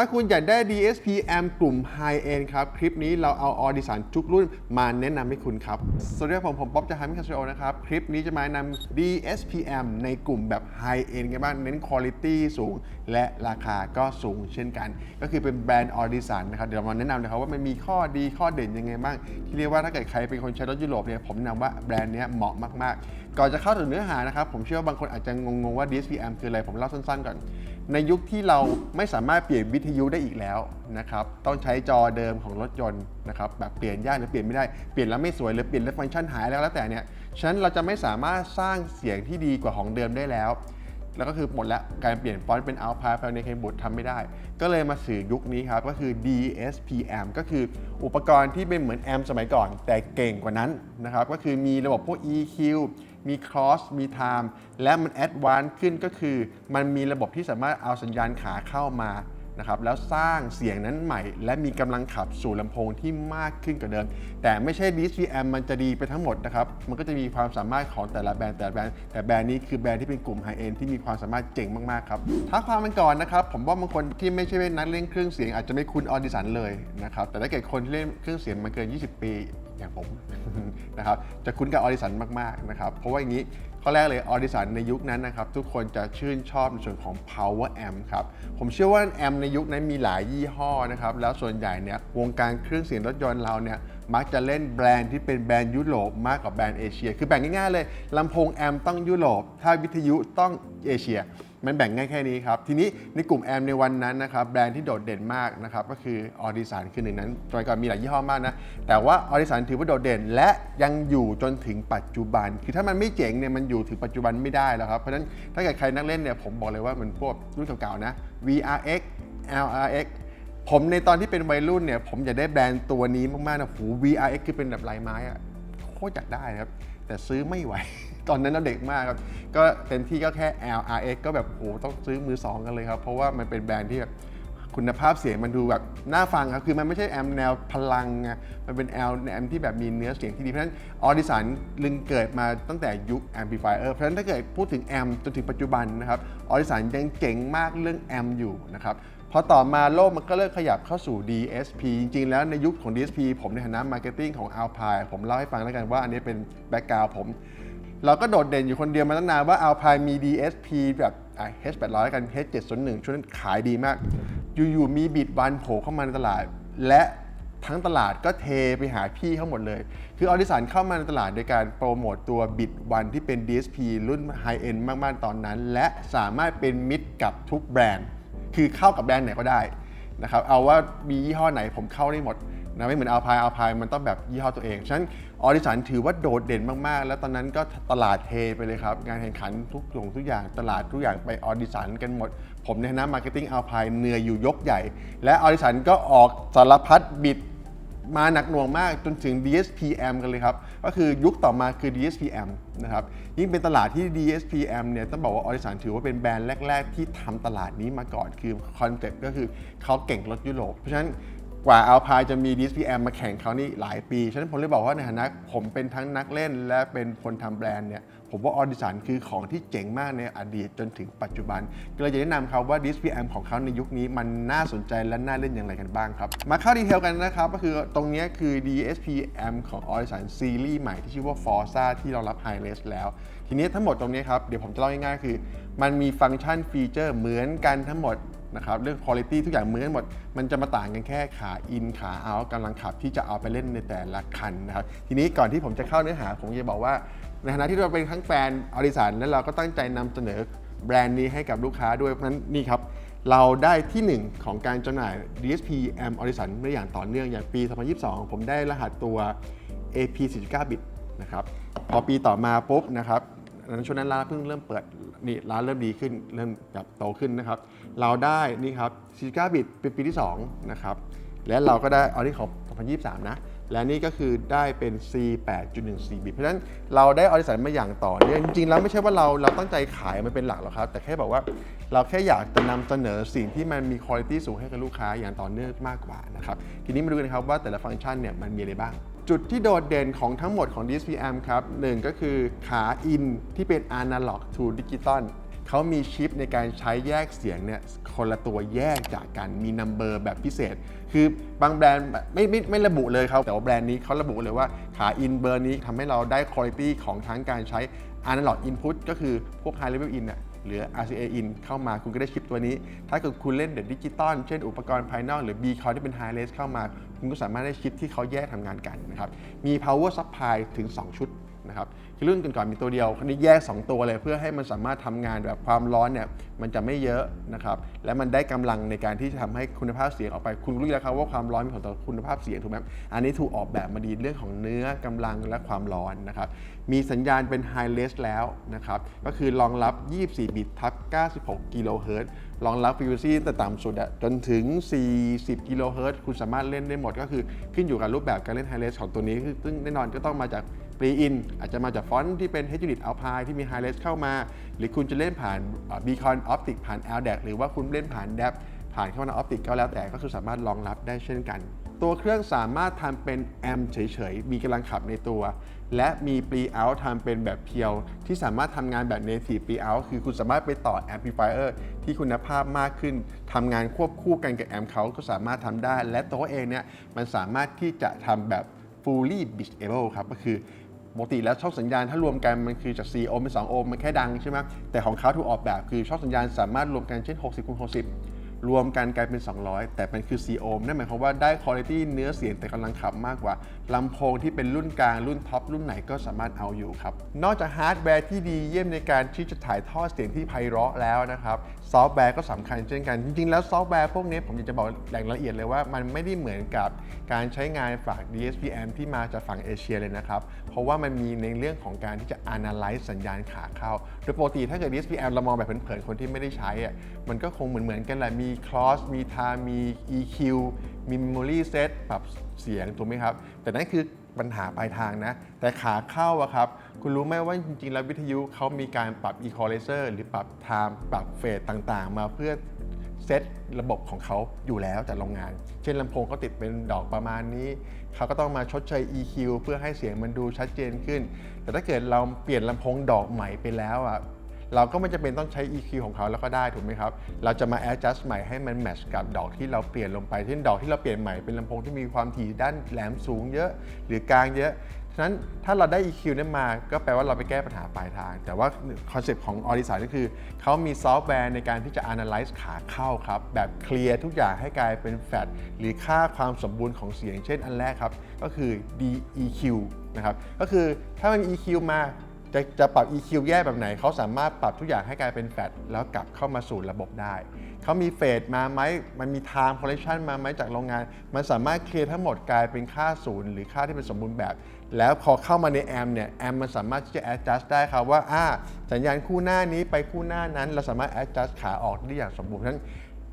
ถ้าคุณอยากได้ DSP AM กลุ่ม High End ครับ คลิปนี้เราเอา Audition ทุกรุ่นมาแนะนำให้คุณครับ สวัสดีครับผม ผมป๊อบจะทำให้คาสโอนะครับ คลิปนี้จะมาแนะนำ DSP AM ในกลุ่มแบบ High End กันบ้าง เน้น Quality สูง และราคาก็สูงเช่นกัน ก็คือเป็นแบรนด์ Audition นะครับ เดี๋ยวมาแนะนำนะครับว่ามันมีข้อดีข้อเด่นยังไงบ้าง ที่เรียกว่าถ้าเกิดใครเป็นคนใช้รถยุโรปเนี่ยผมแนะนำว่าแบรนด์นี้เหมาะมาก ๆ ก่อนจะเข้าถึงเนื้อหานะครับผมเชื่อว่าบางคนอาจจะงงๆว่า DSP AM คืออะไรผมเล่าสั้นๆก่อน ในยุคที่เราไม่สามารถเปลี่ยนวิทยุได้อีกแล้วนะครับ ต้องใช้จอเดิมของรถยนต์นะครับแบบเปลี่ยนยากหรือเปลี่ยนไม่ได้ เปลี่ยนแล้วไม่สวยหรือเปลี่ยนแล้วฟังก์ชันหายแล้วแล้วแต่เนี่ย ฉะนั้นเราจะไม่สามารถสร้างเสียงที่ดีกว่าของเดิมได้แล้ว แล้วก็คือหมดแล้วการเปลี่ยนฟอนต์เป็น a l p a ภายในเคบุตทำไม่ได้ ก็เลยมาสื่อยุคนี้ครับก็คือ DSPM ก็คืออุปกรณ์ที่เป็นเหมือนแอมสมัยก่อน แต่เก่งกว่านั้นนะครับ ก็คือมีระบบพวก EQ มี cross มี time และมัน advanced ขึ้นก็คือ มันมีระบบที่สามารถเอาสัญญาณขาเข้ามานะครับแล้วสร้างเสียงนั้นใหม่ และมีกำลังขับสู่ลำโพงที่มากขึ้นกว่าเดิม แต่ไม่ใช่ DSP Amp มันจะดีไปทั้งหมดนะครับ มันก็จะมีความสามารถของแต่ละแบรนด์แต่ละแบรนด์แต่แบรนด์นี้คือแบรนด์ที่เป็นกลุ่มไฮเอ็นที่มีความสามารถเจ๋งมาก ๆ ครับท้าความมันก่อนนะครับ ผมว่าบางคนที่ไม่ใช่นักเล่นเครื่องเสียงอาจจะไม่คุ้นออดิสันเลยนะครับแต่ถ้าเกิดคนที่เล่นเครื่องเสียงมาเกิน 20 ปี อย่างผม นะครับจะคุ้นกับออดิสันมากๆนะครับเพราะว่าอย่างนี้ข้อแรกเลยออดิสันในยุคนั้นนะครับทุกคนจะชื่นชอบในส่วนของ power amp ครับผมเชื่อว่าแอมในยุคนั้นมีหลายยี่ห้อนะครับแล้วส่วนใหญ่เนี่ยวงการเครื่องเสียงรถยนต์เราเนี่ยมักจะเล่นแบรนด์ที่เป็นแบรนด์ยุโรปมากกว่าแบรนด์เอเชีย คือแบ่งง่ายๆเลยลำโพงแอมต้องยุโรปถ้าวิทยุต้องเอเชีย มันแบ่งง่ายแค่นี้ครับ ทีนี้ในกลุ่มแอมในวันนั้นนะครับแบรนด์ที่โดดเด่นมากนะครับก็คือออดิสันคือหนึ่งนั้นสมัยก่อนมีหลายยี่ห้อมากนะ แต่ว่าออดิสันถือว่าโดดเด่น และยังอยู่จนถึงปัจจุบัน คือถ้ามันไม่เจ๋งเนี่ยมันอยู่ถึงปัจจุบันไม่ได้แล้วครับ เพราะฉะนั้นถ้าเกิดใครนักเล่นเนี่ยผมบอกเลยว่ามันพวกรุ่นเก่าๆนะ VRX LRX ผมในตอนที่เป็นวัยรุ่นเนี่ยผมอยากได้แบรนด์ตัวนี้มากๆนะโห VRX คือเป็นแบบลายไม้อะโคตรอยากได้ครับ แต่ซื้อไม่ไหว ตอนนั้นเราเด็กมากครับ ก็เต็มที่ก็แค่ LRX ก็แบบโหต้องซื้อมือสองกันเลยครับ เพราะว่ามันเป็นแบรนด์ที่แบบคุณภาพเสียงมันดูแบบน่าฟังครับ คือมันไม่ใช่แอมแนวพลังไงมันเป็นแอมแอมที่แบบมีเนื้อเสียงที่ดี เพราะฉะนั้นออดิสันลึงเกิดมาตั้งแต่ยุคแอมพลิฟายเออร์ เพราะฉะนั้นถ้าเกิดพูดถึงแอมจนถึงปัจจุบันนะครับออดิสันยังเจ๋งมากเรื่องแอมอยู่นะครับพอต่อมาโลกมันก็เริ่มขยับเข้าสู่ DSP จริง ๆ แล้วในยุคของ DSP ผมในฐานะมาร์เก็ตติ้งของ Alpine ผมเล่าให้ฟังแล้วกันว่าอันนี้เป็นแบ็กกราวผม เราก็โดดเด่นอยู่คนเดียวมาตั้งนานว่า Alpine มี DSP แบบ H800 กัน H701 ช่วงนั้นขายดีมาก อยู่ๆมีบิดวันโผล่เข้ามาในตลาด และทั้งตลาดก็เทไปหาพี่เขาหมดเลย คือออดิสันเข้ามาในตลาดโดยการโปรโมตตัวบิดวันที่เป็น DSP รุ่นไฮเอ็นมาก ๆ ตอนนั้น และสามารถเป็นมิตรกับทุกแบรนด์ คือเข้ากับแบรนด์ไหนก็ได้นะครับ เอาว่ามียี่ห้อไหนผมเข้าได้หมด นะไม่เหมือนอัลพายอัลพายมันต้องแบบยี่ห้อตัวเอง ฉะนั้นออดิสันถือว่าโดดเด่นมากๆ แล้วตอนนั้นก็ตลาดเทไปเลยครับ งานแข่งขันทุกอย่งทุกอย่างตลาดทุกอย่างไปออดิสันกันหมด ผมในฐานะมาร์เก็ตติ้งอัลพายเหนื่อยอยู่ยกใหญ่ และออดิสันก็ออกสารพัดบิดมาหนักหน่วงมากจนถึง DSPM กันเลยครับ ก็คือยุคต่อมาคือ DSPM นะครับ ยิ่งเป็นตลาดที่ DSPM เนี่ยต้องบอกว่าออริสันถือว่าเป็นแบรนด์แรก ๆ ที่ทำตลาดนี้มาก่อนคือคอนเซ็ปต์ก็คือเขาเก่งรถยุโรป เพราะฉะนั้น กว่า Alpine จะมี DSPM มาแข่งเขานี่หลายปี ฉะนั้นผมเลยบอกว่าในฐานะผมเป็นทั้งนักเล่นและเป็นคนทำแบรนด์เนี่ย ผมว่าออดิสันคือของที่เจ๋งมากในอดีตจนถึงปัจจุบัน ก็เลยจะแนะนำครับว่า DSPM ของเขาในยุคนี้มันน่าสนใจและน่าเล่นอย่างไรกันบ้างครับ มาเข้าดีเทลกันนะครับ ก็คือตรงนี้คือ DSPM ของ a u d i s o n ซีรีส์ใหม่ที่ชื่อว่า Forza ที่เรารับ High Res แล้ว ทีนี้ทั้งหมดตรงนี้ครับ เดี๋ยวผมจะเล่าง่ายๆคือ มันมีฟังก์ชันฟีเจอร์เหมือนกันทั้งหมด นะครับเรื่อง quality ทุกอย่างเหมือนหมด มันจะมาต่างกันแค่ขาอินขาเอากำลังขับที่จะเอาไปเล่นในแต่ละคันนะครับทีนี้ก่อนที่ผมจะเข้าเนื้อหาผมจะบอกว่า ในฐานะที่เราเป็นทั้งแฟนออริสันและเราก็ตั้งใจนำเสนอแบรนด์นี้ให้กับลูกค้าด้วยเพราะฉะนั้นนี่ครับเราได้ที่ 1 ของการจำหน่าย DSP M o r i s o n มาอย่างต่อเนื่องอย่างปี 2022 ผมได้รหัสตัว AP 49 บิตนะครับพอปีต่อมาปุ๊บนะครับนั้นช่วงนั้นร้านเพิ่งเริ่มเปิดนี่ร้านเริ่มดีขึ้นเริ่มแบบโตขึ้นนะครับ เราได้นี่ครับ49บิตเป็นปีที่2นะครับและเราก็ได้เอาที่ของ2023 นะ และนี่ก็คือได้เป็น C 8.14 บิตเพราะฉะนั้นเราได้ออริสันมาอย่างต่อเนื่องจริงๆ แล้วไม่ใช่ว่าเราเราตั้งใจขายมันเป็นหลักหรอกครับ แต่แค่บอกว่าเราแค่อยากจะนำเสนอสิ่งที่มันมีคุณภาพสูงให้กับลูกค้าอย่างต่อเนื่องมากกว่านะครับ ทีนี้มาดูกันครับว่าแต่ละฟังก์ชันเนี่ยมันมีอะไรบ้าง จุดที่โดดเด่นของทั้งหมดของ DSPM ครับหนึ่งก็คือขาอินที่เป็น Analog to Digital เขามีชิปในการใช้แยกเสียงเนี่ยคนละตัวแยกจากกันมีนัมเบอร์แบบพิเศษ คือบางแบรนด์ไม่ไม่ไม่ระบุเลยครับ แต่ว่าแบรนด์นี้เขาระบุเลยว่าขาอินเบอร์นี้ทำให้เราได้คุณภาพของทั้งการใช้ Analog Input ก็คือพวก High Level In น่ะหรือ RCA in เข้ามาคุณก็ได้ชิปตัวนี้ ถ้าเกิดคุณเล่นเดดิจิตอลเช่นอุปกรณ์ภายนอกหรือ B c o ที่เป็น High Res เข้ามา คุณก็สามารถได้ชิปที่เขาแยกทำงานกันนะครับมี Power Supply ถึง 2 ชุด นะครับคือรุ่นก่อนๆมีตัวเดียวคันนี้แยก 2 ตัวเลยเพื่อให้มันสามารถทำงานแบบความร้อนเนี่ยมันจะไม่เยอะนะครับและมันได้กำลังในการที่จะทำให้คุณภาพเสียงออกไปคุณรู้แล้วครับว่าความร้อนมีผลต่อคุณภาพเสียงถูกไหมอันนี้ถูกออกแบบมาดีเรื่องของเนื้อกำลังและความร้อนนะครับมีสัญญาณเป็น High Res แล้วนะครับก็คือรองรับ 24 บิตทับ 96 กิโลเฮิรตซ์รองรับ frequency ตั้งแต่ต่ำสุดอะจนถึง 40 กิโลเฮิรตซ์คุณสามารถเล่นได้หมดก็คือขึ้นอยู่กับรูปแบบการเล่น High Res ของตัวนี้ซึ่งแน่นอนก็ต้องมาจาก ปรีอินอาจจะมาจากฟอนต์ที่เป็น h ฮ u n i t Alpine ที่มี High Res เข้ามา หรือคุณจะเล่นผ่าน Beacon Optic ผ่าน LDAC หรือว่าคุณเล่นผ่าน DAP ผ่านเข้ามาใน Optic ก็แล้วแต่ก็คือสามารถรองรับได้เช่นกัน ตัวเครื่องสามารถทำเป็นแอมเฉยๆ มีกำลังขับในตัว และมี pre out ทำเป็นแบบเพียว ที่สามารถทำงานแบบ native pre out คือคุณสามารถไปต่อ amplifier ที่คุณภาพมากขึ้นทำงานควบคู่กันกับแอมเขาก็สามารถทำได้ และตัวเองเนี่ยมันสามารถที่จะทำแบบ fully bridgeable ครับก็คือ ปกติแล้วช่องสัญญาณถ้ารวมกันมันคือจาก 4 โอห์มเป็น 2 โอห์มมันแค่ดังใช่ไหมแต่ของเขาถูกออกแบบคือช่องสัญญาณสามารถรวมกันเช่น 60คูณ60 รวมกันกลายเป็น 200 แต่มันคือ 4 โอห์มนั่นหมายความว่าได้คุณภาพเนื้อเสียงแต่กำลังขับมากกว่า ลำโพงที่เป็นรุ่นกลางรุ่นท็อปรุ่นไหนก็สามารถเอาอยู่ครับ นอกจากฮาร์ดแวร์ที่ดีเยี่ยมในการที่จะถ่ายทอดเสียงที่ไพเราะแล้วนะครับ ซอฟต์แวร์ก็สำคัญเช่นกัน จริงๆ แล้วซอฟต์แวร์พวกนี้ผมอยากจะบอกอย่างละเอียดเลยว่า มันไม่ได้เหมือนกับการใช้งานฝาก DSPM ที่มาจากฝั่งเอเชียเลยนะครับ เพราะว่ามันมีในเรื่องของการที่จะ analyze สัญญาณขาเข้า โดยปกติถ้าเกิด DSPM เรามองแบบเผินๆคนที่ไม่ได้ใช้อะมันก็คงเหมือนๆกันแหละมี cross มี time มี EQ มี memory set ปรับ เสียงถูกไหมครับ แต่นั่นคือปัญหาปลายทางนะ แต่ขาเข้าอะครับ คุณรู้ไหมว่าจริงๆ แล้ววิทยุเขามีการปรับ equalizer หรือปรับ time ปรับเฟสต่างๆ มาเพื่อเซตระบบของเขาอยู่แล้วจากโรงงาน เช่นลำโพงเขาติดเป็นดอกประมาณนี้ เขาก็ต้องมาชดเชย EQ เพื่อให้เสียงมันดูชัดเจนขึ้น แต่ถ้าเกิดเราเปลี่ยนลำโพงดอกใหม่ไปแล้วอะ เราก็ไม่จำเป็นต้องใช้ EQ ของเขาแล้วก็ได้ถูกไหมครับ เราจะมา adjust ใหม่ให้มัน match กับดอกที่เราเปลี่ยนลงไปเช่นดอกที่เราเปลี่ยนใหม่เป็นลำโพงที่มีความถี่ด้านแหลมสูงเยอะ หรือกลางเยอะฉะนั้นถ้าเราได้ EQ นั้นมาก็แปลว่าเราไปแก้ปัญหาปลายทาง แต่ว่าคอนเซปต์ของ a u d i s i g n ก็คือ เขามีซอฟต์แวร์ในการที่จะ analyze ขาเข้าครับ แบบเคลียร์ทุกอย่างให้กลายเป็นแฟตหรือค่าความสมบูรณ์ของเสียงเช่นอันแรกครับ ก็คือ DEQ นะครับ ก็คือถ้ามัน EQ มา จะจะปรับ EQ แยกแบบไหน เขาสามารถปรับทุกอย่างให้กลายเป็นแฟลตแล้วกลับเข้ามาสู่ระบบได้ เขามีเฟสมาไหมมันมี time correction มาไหมจากโรงงาน มันสามารถเคลียร์ทั้งหมดกลายเป็นค่าศูนย์หรือค่าที่เป็นสมบูรณ์แบบ แล้วพอเข้ามาในแอมเนี่ยแอมมันสามารถที่จะ adjust ได้ครับว่าอ่าสัญญาณคู่หน้านี้ไปคู่หน้านั้น เราสามารถ adjust ขาออกได้อย่างสมบูรณ์ฉะนั้น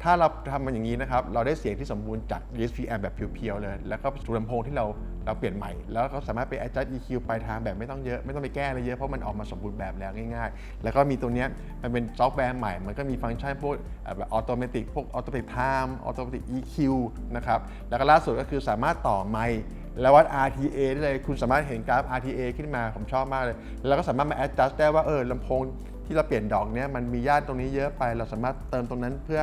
ถ้าเราทำมันอย่างนี้นะครับ เราได้เสียงที่สมบูรณ์จาก dspm แบบเพียวๆเลย แล้วก็สู่ลำโพงที่เราเราเปลี่ยนใหม่ แล้วก็สามารถไป adjust EQ ปลายทางแบบไม่ต้องเยอะ ไม่ต้องไปแก้อะไรเยอะเพราะมันออกมาสมบูรณ์แบบแล้วง่ายๆ แล้วก็มีตัวเนี้ยมันเป็นซอฟต์แวร์ใหม่ มันก็มีฟังก์ชันพวกอ่อแบบออโตเมติกพวกออโตเมติกไทม์ออโตเมติก EQ นะครับ แล้วก็ล่าสุดก็คือสามารถต่อไมค์แล้ววัด RTA ได้เลย คุณสามารถเห็นกราฟ RTA ขึ้นมา ผมชอบมากเลย แล้วก็สามารถมา adjust ได้ว่าเออลำโพงที่เราเปลี่ยนดอกเนี้ยมันมีย่านตรงนี้เยอะไป เราสามารถเติมตรงนั้นเพื่อ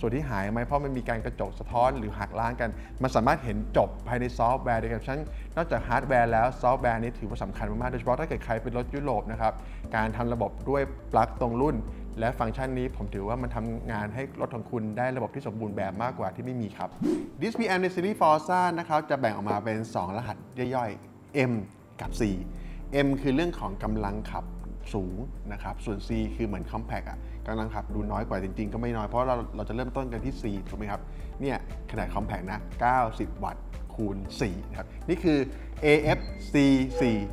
ส่วนที่หายไหมเพราะมันมีการกระจกสะท้อนหรือหักล้างกัน มันสามารถเห็นจบภายในซอฟต์แวร์เดียวกันฉะนั้นนอกจากฮาร์ดแวร์แล้วซอฟต์แวร์นี้ถือว่าสำคัญมากๆโดยเฉพาะถ้าเกิดใครเป็นรถยุโรปนะครับการทำระบบด้วยปลั๊กตรงรุ่น และฟังก์ชันนี้ผมถือว่ามันทำงานให้รถของคุณได้ระบบที่สมบูรณ์แบบมากกว่าที่ไม่มีครับ DSPM ในซีรีส์ Forza นะครับจะแบ่งออกมาเป็น 2 รหัสย่อยๆ M กับ C M คือเรื่องของกำลังขับสูงนะครับ ส่วน C คือเหมือน compact อะกำลังขับดูน้อยกว่าจริงๆ ก็ไม่น้อย เพราะเราเราจะเริ่มต้นกันที่ C ถูกไหมครับ เนี่ยขนาด compact นะ 90 วัตต์คูณ4นะครับ นี่คือ AFC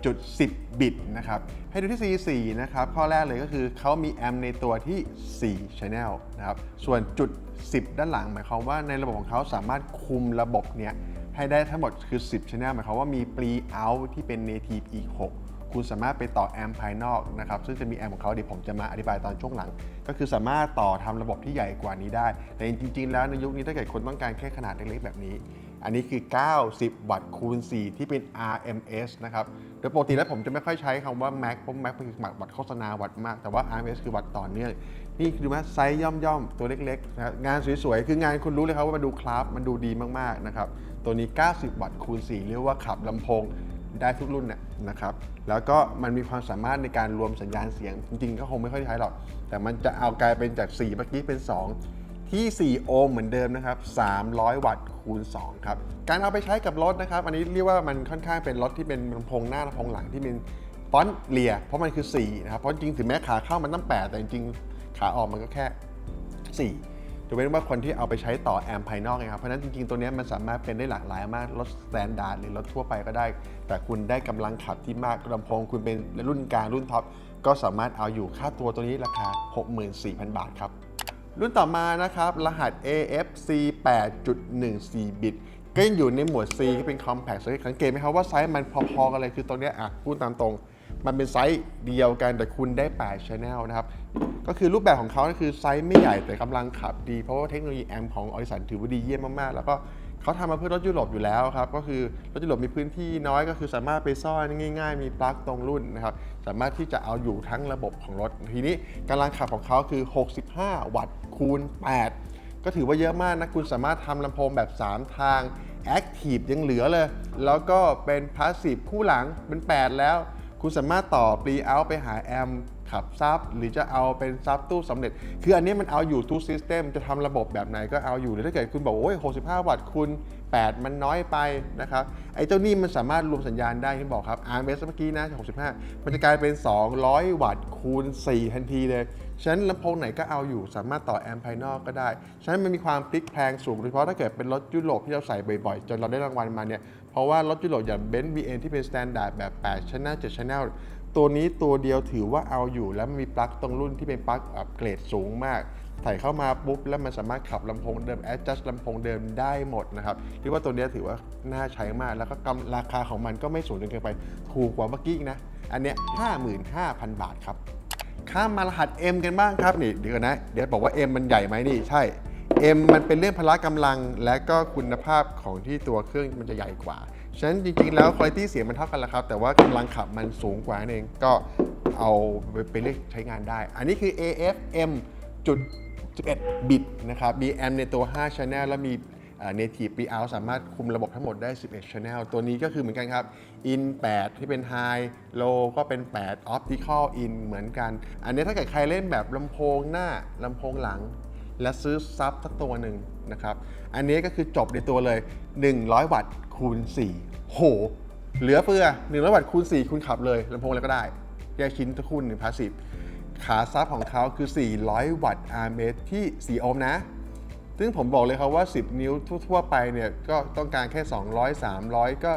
4.10 บิตนะครับ ให้ดูที่ C 4นะครับ ข้อแรกเลยก็คือเขามีแอมในตัวที่ 4 channel นะครับ ส่วนจุด 10 ด้านหลัง หมายความว่าในระบบของเขาสามารถคุมระบบเนี่ยให้ได้ทั้งหมดคือ 10 channel หมายความว่ามี pre out ที่เป็น native อีก 6 คุณสามารถไปต่อแอมป์ภายนอกนะครับซึ่งจะมีแอมป์ของเขาเดี๋ยวผมจะมาอธิบายตอนช่วงหลัง ก็คือสามารถต่อทำระบบที่ใหญ่กว่านี้ได้ แต่จริง ๆ แล้วในยุคนี้ถ้าเกิดคนต้องการแค่ขนาดเล็กๆแบบนี้ อันนี้คือ 90 วัตต์คูณ 4 ที่เป็น RMS นะครับโดยปกติแล้วผมจะไม่ค่อยใช้คำว่า Mac เพราะ Mac เป็นวัตต์โฆษณาวัตต์มาก แต่ว่า RMS คือวัตต์ต่อเนื่องนี่คือว่าไซส์ย่อมๆ ตัวเล็กๆนะงานสวยๆ คืองานคุณรู้เลยครับว่ามันดูคลาฟมันดูดีมากๆนะครับตัวนี้ 90 วัตต์คูณ 4 เรียกว่าขับลำโพง ได้ทุกรุ่นน่ะนะครับ แล้วก็มันมีความสามารถในการรวมสัญญาณเสียง จริงๆ ก็คงไม่ค่อยใช้หรอก แต่มันจะเอากลายเป็นจาก 4 เมื่อกี้เป็น 2 ที่ 4 โอห์มเหมือนเดิมนะครับ 300 วัตต์คูณ 2 ครับ การเอาไปใช้กับรถนะครับ อันนี้เรียกว่ามันค่อนข้างเป็นรถที่เป็นลำโพงหน้าลำโพงหลังที่เป็นฟอนต์เลีย เพราะมันคือ 4 นะครับ เพราะจริงถึงแม้ขาเข้ามันต้อง8 แต่จริงขาออกมันก็แค่ 4 จะเว้นว่าคนที่เอาไปใช้ต่อแอมป์ภายนอกนะครับ เพราะฉะนั้นจริงๆ ตัวนี้มันสามารถเป็นได้หลากหลายมาก รถสแตนดาร์ดหรือรถทั่วไปก็ได้ แต่คุณได้กำลังขับที่มากลำโพงคุณเป็นรุ่นกลางรุ่นท็อป ก็สามารถเอาอยู่ค่าตัวตัวนี้ราคา 64,000 บาทครับ รุ่นต่อมานะครับ รหัส AFC 8.14 บิต ก็ยังอยู่ในหมวด C ที่เป็น compact สังเกตไหมครับว่าไซส์มันพอๆกันเลยคือตัวนี้อะพูดตามตรง มันเป็นไซส์เดียวกันแต่คุณได้8 channel นะครับ ก็คือรูปแบบของเขาคือไซส์ไม่ใหญ่แต่กำลังขับดี เพราะว่าเทคโนโลยีแอมของอ r ิสันถือว่าดีเยี่ยมมาก ๆ แล้วก็เขาทำมาเพื่อรถยุโรปอยู่แล้วครับ ก็คือรถยุโรปมีพื้นที่น้อยก็คือสามารถไปซ่อนง่าย ๆ มีปลั๊กตรงรุ่นนะครับ สามารถที่จะเอาอยู่ทั้งระบบของรถ ทีนี้กำลังขับของเขาคือ 65 วัตต์คูณ 8 ก็ถือว่าเยอะมากนะ คุณสามารถทำลำโพงแบบ 3 ทาง Active ยังเหลือเลย แล้วก็เป็น Passive คู่หลังเป็น 8 แล้ว คุณสามารถต่อ p รีเอาไปหาแอมขับซับหรือจะเอาเป็นซับตู้สำเร็จ คืออันนี้มันเอาอยู่ทุกซิสเต็มจะทำระบบแบบไหนก็เอาอยู่หรือถ้าเกิดคุณบอกโอ้ย 65 วัตต์คุณ8 มันน้อยไปนะครับ ไอ้เจ้านี่มันสามารถรวมสัญญาณได้ที่บอกครับ RMS เมื่อกี้นะ 65 มันจะกลายเป็น 200 วัตต์คูณ 4 ทันทีเลย ฉะนั้นลำโพงไหนก็เอาอยู่ สามารถต่อแอมป์ภายนอกก็ได้ ฉะนั้นมันมีความพลิกแพลงสูงโดยเฉพาะถ้าเกิดเป็นรถยุโรปที่เราใส่บ่อยๆ จนเราได้รางวัลมาเนี่ย ราะว่ารถยุโรปอย่างเบนซ์บีเอ็นที่เป็นสแตนดาร์ดแบบ8 channel 7 channel ตัวนี้ตัวเดียวถือว่าเอาอยู่แล้วมันมีปลั๊กตรงรุ่นที่เป็นปลั๊กแบบเกรดสูงมากใส่เข้ามาปุ๊บ แล้วมันสามารถขับลำโพงเดิม adjust ลำโพงเดิมได้หมดนะครับเรียกว่าตัวนี้ถือว่าน่าใช้มาก แล้วก็กำราคาของมันก็ไม่สูงจนเกินไป ถูกกว่าเมื่อกี้นะ อันเนี้ย55,000 บาทครับ ข้ามมารหัส M กันบ้างครับนี่เดี๋ยวนนะเดี๋ยวบอกว่า M มันใหญ่ไหมนี่ใช่ M มันเป็นเรื่องพละกำลังและก็คุณภาพของที่ตัวเครื่องมันจะใหญ่กว่า ฉะนั้นจริงๆ แล้วคุณภาพเสียงมันเท่ากันแหละครับ แต่ว่ากำลังขับมันสูงกว่านั่นเองก็เอาไปเรียกใช้งานได้ อันนี้คือ AFM จุด11 บิตนะครับ มีแอมในตัว 5 Channel แล้วมี native Pre-out สามารถคุมระบบทั้งหมดได้ 11 Channel ตัวนี้ก็คือเหมือนกันครับ in 8 ที่เป็น high low ก็เป็น 8 optical in เหมือนกัน อันนี้ถ้าเกิดใครเล่นแบบลำโพงหน้าลำโพงหลัง และซื้อซับสักตัวหนึ่งนะครับ อันนี้ก็คือจบในตัวเลย 100 วัตต์คูณ 4 โห เหลือเฟือ 100 วัตต์คูณ 4 คุณขับเลยลำโพงอะไรก็ได้ แยกชิ้นทุกคู่หนึ่งพาสซีฟขาซับของเขาคือ 400 วัตต์ RMS ที่ 4 โอห์มนะ ซึ่งผมบอกเลยครับว่า 10 นิ้วทั่วๆไปเนี่ย ก็ต้องการแค่ 200 300 ก็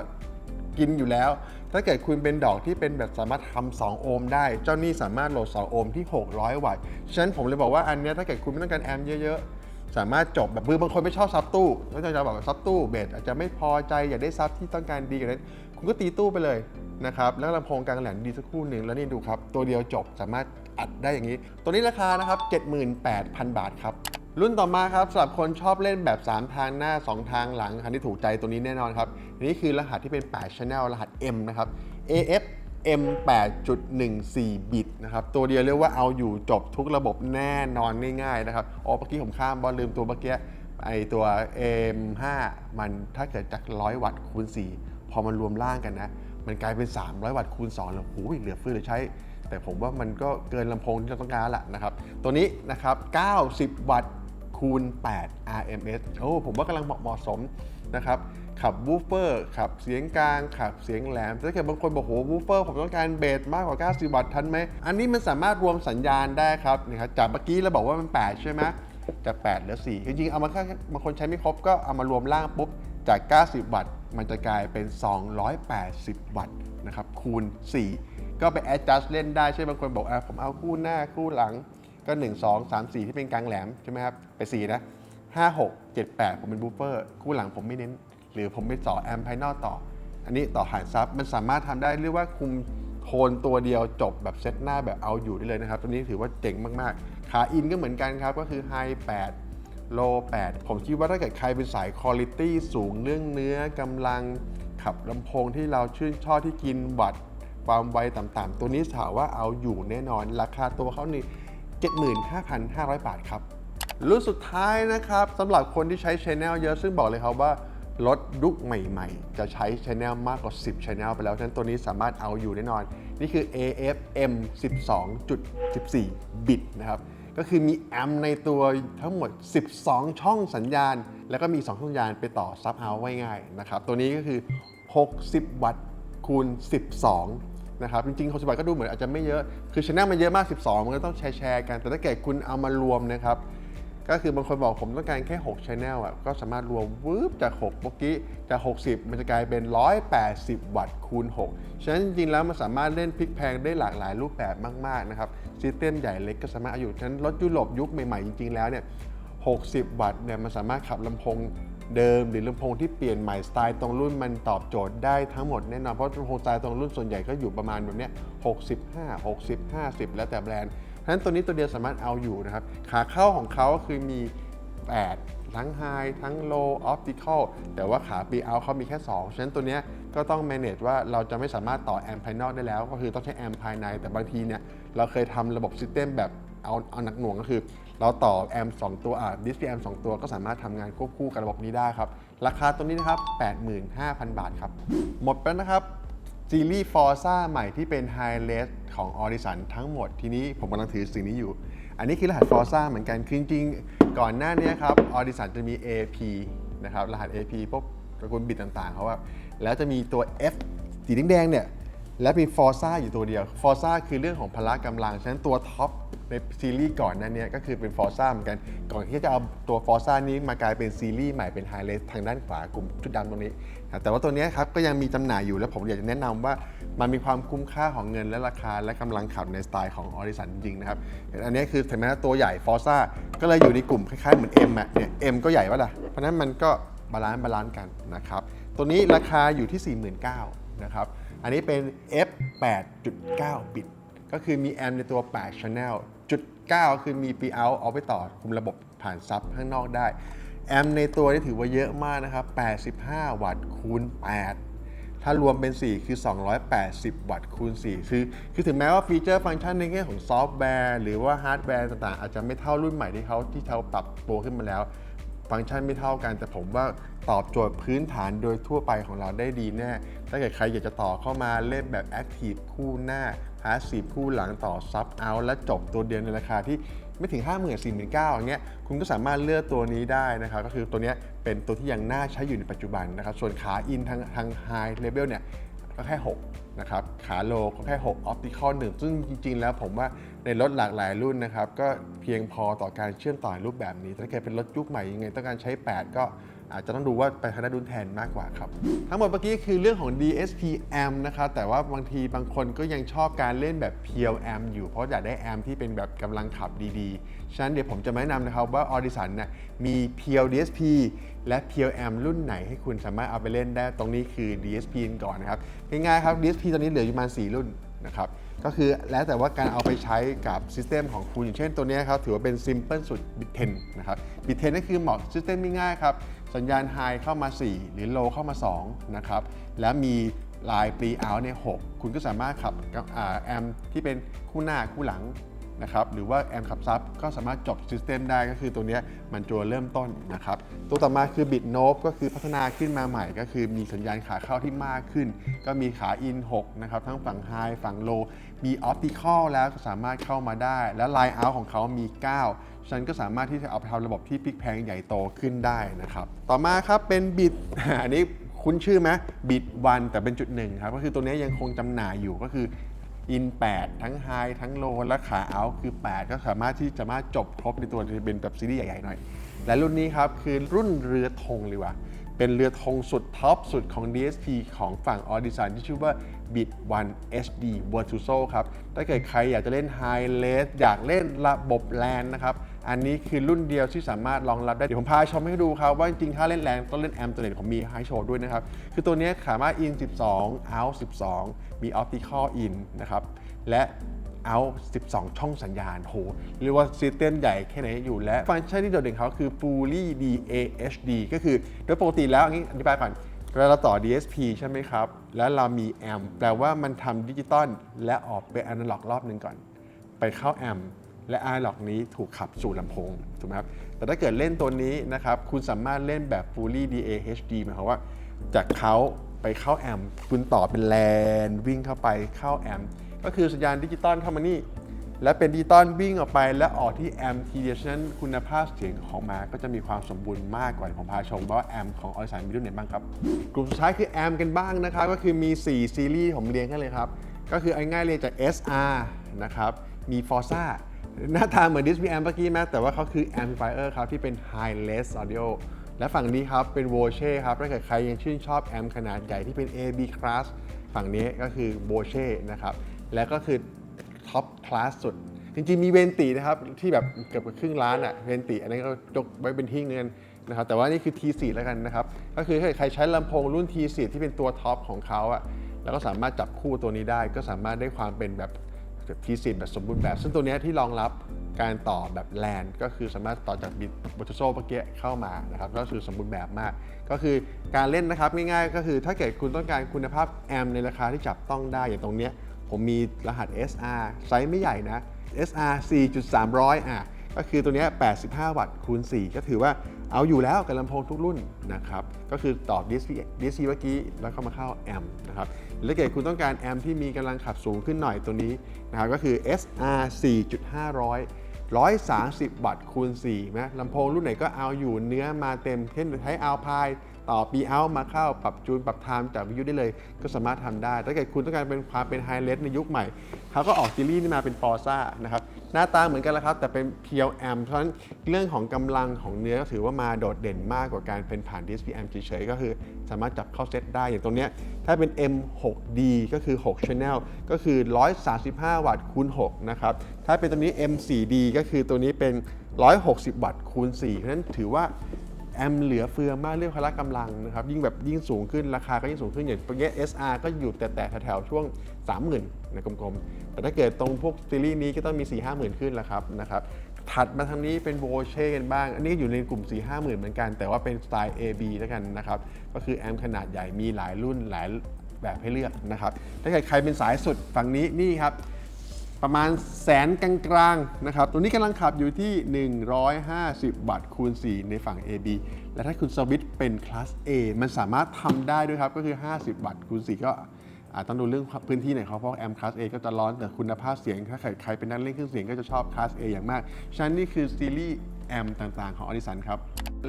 กินอยู่แล้ว ถ้าเกิดคุณเป็นดอกที่เป็นแบบสามารถทำ2โอห์มได้ เจ้านี่สามารถโหลด 2 โอห์มที่ 600 วัตต์ ฉะนั้นผมเลยบอกว่าอันนี้ถ้าเกิดคุณไม่ต้องการแอมเยอะๆ สามารถจบแบบมือบางคนไม่ชอบซับตู้ก็จะแบบซับตู้เบสอาจจะไม่พอใจอยากได้ซับที่ต้องการดีกว่านั้นคุณก็ตีตู้ไปเลยนะครับแล้วลำโพงกลางแหลมดีสักคู่หนึ่งแล้วนี่ดูครับ ตัวเดียวจบสามารถอัดได้อย่างนี้ ตัวนี้ราคานะครับ78,000 บาทครับ รุ่นต่อมาครับสำหรับคนชอบเล่นแบบ 3 ทางหน้า 2 ทางหลังคันที่ถูกใจตัวนี้แน่นอนครับนนี้คือรหัสที่เป็น 8 Channel รหัส M นะครับ AF M 8.14 บิตนะครับ ตัวเดียวเรียกว่าเอาอยู่จบทุกระบบแน่นอนง่ายๆนะครับอ๋อเมื่อกี้ผมข้ามบอลลืมตัวเมื่อกี้ไอตัว M5 มันถ้าเกิดจาก 100 วัตต์คูณ 4 พอมันรวมล่างกันนะ มันกลายเป็น 300 วัตต์คูณ 2 แล้วโอ้หเหลือเฟือเลือใช้ แต่ผมว่ามันก็เกินลำโพงที่เราต้องการละนะครับ ตัวนี้นะครับ 90 วัตต์ คูณ 8 RMS โอ้ผมว่ากำลังเหมาะสมนะครับขับวูฟเฟอร์ขับเสียงกลางขับเสียงแหลมแต่ถ้าเกิดบางคนบอกโหวูฟเฟอร์ผมต้องการเบสมากกว่า 90 วัตต์ทันไหม อันนี้มันสามารถรวมสัญญาณได้ครับนี่ครับจากเมื่อกี้เราบอกว่ามัน 8 ใช่ไหมจาก 8 เหลือ 4 จริงๆ เอามาแค่บางคนใช้ไม่ครบก็เอามารวมล่างปุ๊บ จาก 90 วัตต์ มันจะกลายเป็น 280 วัตต์นะครับคูณ 4 ก็ไป adjust เล่นได้ใช่บางคนบอกอะผมเอาคู่หน้าคู่หลัง ก็1 2 3 4 ที่เป็นกลางแหลมใช่ไหมครับไป4นะ5 6 7 8 ผมเป็นบูฟเฟอร์คู่หลังผมไม่เน้น หรือผมไปต่อแอมป์ภายนอกต่อ อันนี้ต่อหารซับมันสามารถทำได้เรียกว่าคุมโทนตัวเดียวจบแบบเซตหน้าแบบเอาอยู่ได้เลยนะครับ ตัวนี้ถือว่าเจ๋งมากๆ ขาอินก็เหมือนกันครับ ก็คือ High 8โล8ผมคิดว่าถ้าเกิดใครเป็นสายคุณภาพสูงเรื่องเนื้อกำลังขับลำโพงที่เราชื่นชอบที่กินวัตต์ความไวต่ำๆตัวนี้ถามว่าเอาอยู่แน่นอน ราคาตัวเขานี่ 75,500 บาทครับรุ่นสุดท้ายนะครับสำหรับคนที่ใช้ Channel เยอะซึ่งบอกเลยครับว่ารถยุคใหม่ๆ จะใช้ Channel มากกว่า 10 Channel ไปแล้ว ฉะนั้นตัวนี้สามารถเอาอยู่แน่นอน นี่คือ AFM 12.14 บิตนะครับ ก็คือมีแอมในตัวทั้งหมด 12 ช่องสัญญาณ แล้วก็มี 2 ช่องสัญญาณไปต่อซับเอาไว้ง่ายนะครับ ตัวนี้ก็คือ 60 วัตต์คูณ 12 นะครับจริงๆ60วัตต์ก็ดูเหมือนอาจจะไม่เยอะคือชแนลมันเยอะมาก 12 มันก็ต้องแชร์แชร์กัน แต่ถ้าเกิดคุณเอามารวมนะครับก็คือบางคนบอกผมต้องการแค่6 Channel อะก็สามารถรวมวืบจาก6เมื่อกี้จาก 60 มันจะกลายเป็น 180 วัตต์คูณ 6 ฉะนั้นจริงๆแล้วมันสามารถเล่นพลิกแพลงได้หลากหลายรูปแบบมากๆนะครับซิสเต็มใหญ่เล็กก็สามารถเอาอยู่ ฉะนั้นรถยุโรปยุคใหม่ๆ จริงๆแล้วเนี่ย 60 วัตต์เนี่ยมันสามารถขับลำโพง เดิม หรือลำโพงที่เปลี่ยนใหม่สไตล์ตรงรุ่นมันตอบโจทย์ได้ทั้งหมดแน่นอนเพราะลำโพงสไตล์ตรงรุ่นส่วนใหญ่ก็อยู่ประมาณแบบนี้65 60 50 แล้วแต่แบรนด์ฉะนั้นตัวนี้ตัวเดียวสามารถเอาอยู่นะครับ ขาเข้าของเขาก็คือมี 8 ทั้ง High ทั้ง Low Optical แต่ว่าขา B out เขามีแค่ 2 ฉะนั้นตัวนี้ก็ต้อง manage ว่าเราจะไม่สามารถต่อแอมภายนอกได้แล้ว ก็คือต้องใช้แอมภายใน แต่บางทีเนี่ยเราเคยทำระบบซิสเต็มแบบเอาเอาหนักหน่วงก็คือ เราต่อแอม2ตัวอะดิสเพย์แอม2ตัวก็สามารถทำงานควบคู่กับระบบนี้ได้ครับ ราคาตัวนี้นะครับ 85,000 บาทครับ หมดไปนะครับซีรีส์ Forza ใหม่ที่เป็น High r e s ของ Audison ทั้งหมดทีนี้ผมกำลังถือสิ่งนี้อยู่ อันนี้คือรหัส Forza เหมือนกันคือจริงๆก่อนหน้านี้ครับ Audison จะมี AP นะครับ รหัส AP พวกตระกูลบิตต่างๆเขาว่าแล้วจะมีตัว F สีแดงๆเนี่ย และมี Forza อยู่ตัวเดียว Forza คือเรื่องของพละกำลัง ฉะนั้นตัวท็อป ในซีรีส์ก่อนหนั้นเนี่ยก็คือเป็น Forza เหมือนกัน ก่อนที่จะเอาตัว Forza นี้มากลายเป็นซีรีส์ใหม่เป็น High r e s ทางด้านขวากลุ่มชุดดำตรงนี้นะแต่ว่าตัวเนี้ยครับก็ยังมีจำหน่ายอยู่แล้วผมอยากจะแนะนำว่ามันมีความคุ้มค่าของเงินและราคาและกำลังขับในสไตล์ของ o r i s o n จริงๆนะครับอันนี้คือถึงแม้ว่าตัวใหญ่ Forza ก็เลยอยู่ในกลุ่มคล้ายๆเหมือน M อะเนี่ย M ก็ใหญ่วะล่ะเพราะฉะนั้นมันก็บาลานซ์บาลานซ์กันนะครับตัวนี้ราคาอยู่ที่ 49,000นะครับอันนี้เป็น F 8.9บิตก็คือมีแอมป์ในตัว 8 Channel 9 คือมี P out เอาไปต่อคุมระบบผ่านซับข้างนอกได้ แอมในตัวนี่ถือว่าเยอะมากนะครับ 85 วัตต์คูณ 8 ถ้ารวมเป็น 4 คือ 280 วัตต์คูณ 4 คือ คือถึงแม้ว่าฟีเจอร์ฟังก์ชันในแง่ของซอฟต์แวร์ หรือว่าฮาร์ดแวร์ต่างๆ อาจจะไม่เท่ารุ่นใหม่ที่เขาที่เขาปรับตัวขึ้นมาแล้ว ฟังก์ชันไม่เท่ากัน แต่ผมว่าตอบโจทย์พื้นฐานโดยทั่วไปของเราได้ดีแน่ ถ้าเกิดใครอยากจะต่อเข้ามาเล่นแบบ Active คู่หน้า p a s s i v คู่หลังต่อ Sub Out และจบตัวเดียวในราคาที่ไม่ถึง 5 0 0 0 0 4 9 0 0 0อย่างเงี้ยคุณก็สามารถเลือกตัวนี้ได้นะครับ ก็คือตัวนี้เป็นตัวที่ยังน่าใช้อยู่ในปัจจุบันนะครับ ส่วนขาอินทางทาง High Level เนี่ยก็แค่ 6 นะครับ ขาโลก็แค่6 Optical 1ซึ่งจริง ๆ แล้วผมว่า ในรถหลากหลายรุ่นนะครับ ก็เพียงพอต่อการเชื่อมต่อรูปแบบนี้ถ้าเกิดเป็นรถยุคใหม่ยังไงต้องการใช้ 8 ก็อาจจะต้องดูว่าไปทางด้านรุ่นแทนมากกว่าครับ ทั้งหมดเมื่อกี้คือเรื่องของ DSPM นะครับแต่ว่าบางทีบางคนก็ยังชอบการเล่นแบบ PLM อยู่เพราะอยากได้ amp ที่เป็นแบบกำลังขับดีๆ ฉะนั้นเดี๋ยวผมจะแนะนำนะครับว่า Audison เนี่ยมี PL DSP และ PLM รุ่นไหนให้คุณสามารถเอาไปเล่นได้ตรงนี้คือ DSP ก่อนนะครับง่ายๆครับ DSP ตอนนี้เหลืออยู่ประมาณ4รุ่นนะครับ ก็คือแล้วแต่ว่าการเอาไปใช้กับซิสเต็มของคุณอย่างเช่นตัวนี้ครับถือว่าเป็น Simple สุด Bit 10 นะครับ Bit 10นั่คือเหมาะซิสเต็มง่ายๆครับ สัญญาณ High เข้ามา 4 หรือ Low เข้ามา 2 นะครับ แล้วมีลาย Pre out เนี่ย6คุณก็สามารถขับแอมที่เป็นคู่หน้าคู่หลัง นะครับหรือว่าแอมขับซับก็สามารถจบซิสเต็มได้ก็คือตัวนี้มันตัวเริ่มต้นนะครับตัวต่อมาคือบิตโนบก็คือพัฒนาขึ้นมาใหม่ ก็คือมีสัญญาณขาเข้าที่มากขึ้น ก็มีขาอิน6นะครับทั้งฝั่งไฮฝั่งโลมีออปติคอลแล้วก็สามารถเข้ามาได้ และไลน์เอาของเขามี 9ฉันก็สามารถที่จะเอาไปทำระบบที่พลิกแพงใหญ่โตขึ้นได้นะครับ ต่อมาครับเป็นบิตอันนี้คุ้นชื่อไหมบิตวันแต่เป็นจุดหนึ่งครับ ก็คือตัวนี้ยังคงจำหน่ายอยู่ก็คือ อิน 8 ทั้งไฮทั้งโลและขาเอาคือ 8 ก็สามารถที่จะมาจบครบในตัวเป็นแบบซีรีส์ใหญ่ ๆ หน่อย และรุ่นนี้ครับ คือรุ่นเรือธงเลยว่ะเป็นเรือธงสุดท็อปสุดของ DSP ของฝั่ง Audison ที่ชื่อว่า Bit 1 HD Virtuoso ครับ ถ้าเกิดใครอยากจะเล่น High Res อยากเล่นระบบแลนนะครับ อันนี้คือรุ่นเดียวที่สามารถรองรับได้ เดี๋ยวผมพาชมให้ดูครับว่าจริงๆ ถ้าเล่นแรงต้องเล่นแอมตัวเน็ตผมมีให้โชว์ด้วยนะครับ คือตัวนี้สามารถ in 12 out 12 มี optical in นะครับ และ out 12 ช่องสัญญาณโหเรียกว่าซิสเต็มใหญ่แค่ไหนอยู่และฟังก์ชันที่โดดเด่นเขาคือ fully DAHD ก็คือโดยปกติแล้วอันนี้อธิบายก่อนเวลาเราต่อ DSP ใช่ไหมครับ แล้วเรามีแอมแปลว่ามันทำดิจิตอลและออกเป็นอนาล็อกรอบหนึ่งก่อน ไปเข้าแอม และไอล็อกนี้ถูกขับสู่ลำโพงถูกไหมครับแต่ถ้าเกิดเล่นตัวนี้นะครับคุณสามารถเล่นแบบ fully DAHD หมายความว่า จากเขาไปเข้าแอมคุณต่อเป็นแลนวิ่งเข้าไปเข้าแอมก็คือสัญญาณดิจิตอลเข้ามานี่ และเป็นดิจิตอลวิ่งออกไปและออกที่แอมทีเดียวฉะนั้นคุณภาพเสียงของมาก็จะมีความสมบูรณ์มากกว่าผมพาชมว่าแอมของออริสันมีรุ่นไหนบ้างครับ กลุ่มสุดท้ายคือแอมกันบ้างนะครับ ก็คือมี 4 ซีรีส์ผมเรียงให้เลยครับ ก็คือเอาง่ายๆเรียจาก SR นะครับมี Forza หน้าตาเหมือน Disney Amp เมื่อกี้ไหมแต่ว่าเขาคือ Amplifier ครับ ที่เป็น High-Res Audio และฝั่งนี้ครับ เป็น v o c e ครับถ้าเกิดใครยังชื่นชอบแอมขนาดใหญ่ที่เป็น AB Class ฝั่งนี้ก็คือ v o c e นะครับ และก็คือท็อปคลาสสุด จริงๆ มีเวนตินะครับ ที่แบบเกือบครึ่งล้านอะเวนติอันนี้ก็ยกไว้เป็นทิ้งเงินนะครับแต่ว่านี่คือ T4 แล้วกันนะครับ ก็คือถ้าใครใช้ลำโพงรุ่น T4 ที่เป็นตัวท็อปของเขาอะแล้วก็สามารถจับคู่ตัวนี้ได้ ก็สามารถได้ความเป็นแบบ T4 แบบสมบูรณ์แบบ ซึ่งตัวนี้ที่รองรับการต่อแบบแลนก็คือสามารถต่อจากบิตบูตโซ่เมื่อกี้เข้ามานะครับก็คือสมบูรณ์แบบมาก ก็คือการเล่นนะครับง่ายๆ ก็คือถ้าเกิดคุณต้องการคุณภาพแอมในราคาที่จับต้องได้อย่างตรงเนี้ยผมมีรหัส SR ไซส์ไม่ใหญ่นะ SR 4.300อะ ก็คือตัวนี้ 85 วัตต์คูณ 4 ก็ถือว่าเอาอยู่แล้วกับลำโพงทุกรุ่นนะครับ ก็คือต่อ DC DC เมื่อกี้แล้วก็มาเข้าแอมป์นะครับแล้วเกิดคุณต้องการแอมป์ที่มีกำลังขับสูงขึ้นหน่อยตัวนี้นะครับก็คือ SR 4.500 130 วัตต์คูณ4นะลำโพงรุ่นไหนก็เอาอยู่เนื้อมาเต็ม เช่นใช้เอาพายต่อปีเอามาเข้า ปรับจูน ปรับไทม์จากวิทยุได้เลย ก็สามารถทำได้ ถ้าเกิดคุณต้องการเป็นความเป็นไฮเลสในยุคใหม่ เขาก็ออกซีรีส์นี้มาเป็นฟอร์ซ่านะครับ หน้าตาเหมือนกันแล้วครับ แต่เป็นเพียวแอมเพราะฉะนั้นเรื่องของกำลังของเนื้อถือว่ามาโดดเด่นมากกว่าการเป็นผ่าน DSPM เฉยๆก็คือสามารถจับเข้าเซตได้อย่างตรงนี้ถ้าเป็น M6D ก็คือ 6 Channel ก็คือ 135 วัตต์คูณ 6 นะครับ ถ้าเป็นตัวนี้ M4D ก็คือตัวนี้เป็น 160 วัตต์คูณ4เพราะฉะนั้นถือว่า แอมเหลือเฟือมากเรื่องพละกำลังนะครับยิ่งแบบยิ่งสูงขึ้นราคาก็ยิ่งสูงขึ้นอย่างเนี้ย SR ก็อยู่แต่แต่แถวๆช่วง 30,000นะกลมๆ แต่ถ้าเกิดตรงพวกซีรีส์นี้ก็ต้องมี 4 5 0 0 0 0 ขึ้นแล้วครับนะครับถัดมาทางนี้เป็นโบเช่กันบ้าง อันนี้อยู่ในกลุ่ม 4 5 0 0 0 0 เหมือนกัน แต่ว่าเป็นสไตล์ AB แล้วกันนะครับก็คือแอมขนาดใหญ่มีหลายรุ่นหลายแบบให้เลือกนะครับถ้าเกิดใครเป็นสายสุดฝั่งนี้นี่ครับ ประมาณแสนกลางๆนะครับ ตัวนี้กำลังขับอยู่ที่ 150 บาทคูณ 4 ในฝั่ง AB และถ้าคุณสวิตช์เป็นคลาส A มันสามารถทำได้ด้วยครับ ก็คือ 50 บาทคูณ 4 ก็อาจต้องดูเรื่องพื้นที่หน่อยครับเพราะแอมคลาส A ก็จะร้อนแต่คุณภาพเสียง ถ้าใครใครเป็นนักเล่นเครื่องเสียงก็จะชอบคลาส A อย่างมากฉะนั้นนี่คือซีรีส์ แอมต่างๆ ของ Audison ครับ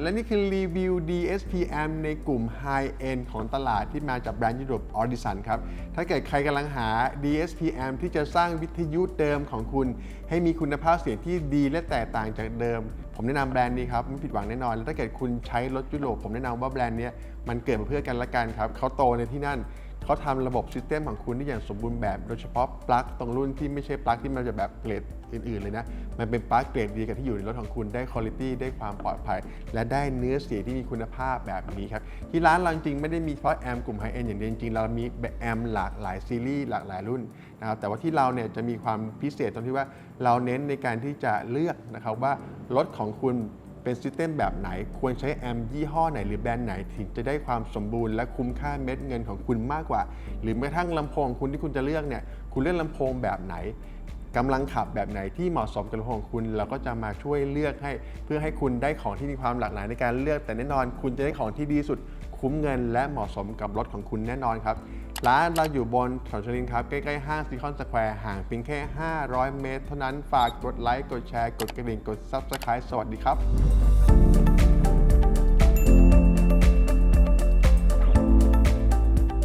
และนี่คือรีวิว DSP amp ในกลุ่ม High End ของตลาดที่มาจากแบรนด์ยุโรป Audison ครับ ถ้าเกิดใครกำลังหา DSP amp ที่จะสร้างวิทยุเดิมของคุณ ให้มีคุณภาพเสียงที่ดีและแตกต่างจากเดิม ผมแนะนำแบรนด์นี้ครับ ไม่ผิดหวังแน่นอน แล้วถ้าเกิดคุณใช้รถยุโรปผมแนะนำว่าแบรนด์นี้มันเกิดมาเพื่อกันละกันครับเขาโตในที่นั่น เขาทำระบบซิสเต็มของคุณได้อย่างสมบูรณ์แบบ โดยเฉพาะปลั๊กตรงรุ่นที่ไม่ใช่ปลั๊กที่มันจะแบบเกรดอื่น ๆ เลยนะ มันเป็นปลั๊กเกรดดีกับที่อยู่ในรถของคุณได้คุณภาพได้ความปลอดภัย และได้เนื้อเสียงที่มีคุณภาพแบบนี้ครับ ที่ร้านเราจริงๆไม่ได้มีเฉพาะแอมกลุ่มไฮเอ็นอย่างเดียวจริงๆเรามีแอมหลากหลายซีรีส์หลากหลายรุ่นนะครับแต่ว่าที่เราเนี่ยจะมีความพิเศษตรงที่ว่าเราเน้นในการที่จะเลือกนะครับว่ารถของคุณ เป็นซิสเต็มแบบไหน ควรใช้แอมยี่ห้อไหนหรือแบรนด์ไหนถึงจะได้ความสมบูรณ์และคุ้มค่าเม็ดเงินของคุณมากกว่า หรือแม้กระทั่งลำโพงคุณที่คุณจะเลือกเนี่ยคุณเลือกลำโพงแบบไหนกำลังขับแบบไหนที่เหมาะสมกับลำโพงของคุณ เราก็จะมาช่วยเลือกให้ เพื่อให้คุณได้ของที่มีความหลากหลายในการเลือกแต่แน่นอน คุณจะได้ของที่ดีสุดคุ้มเงิน และเหมาะสมกับรถของคุณแน่นอนครับ ร้านเราอยู่บนถนนชลินครับ ใกล้ๆห้างซีคอนสแควร์ห่างเพียงแค่ 500 เมตร เท่านั้นฝากกดไลค์ กดแชร์ กดกระดิ่ง กด Subscribe สวัสดีครับ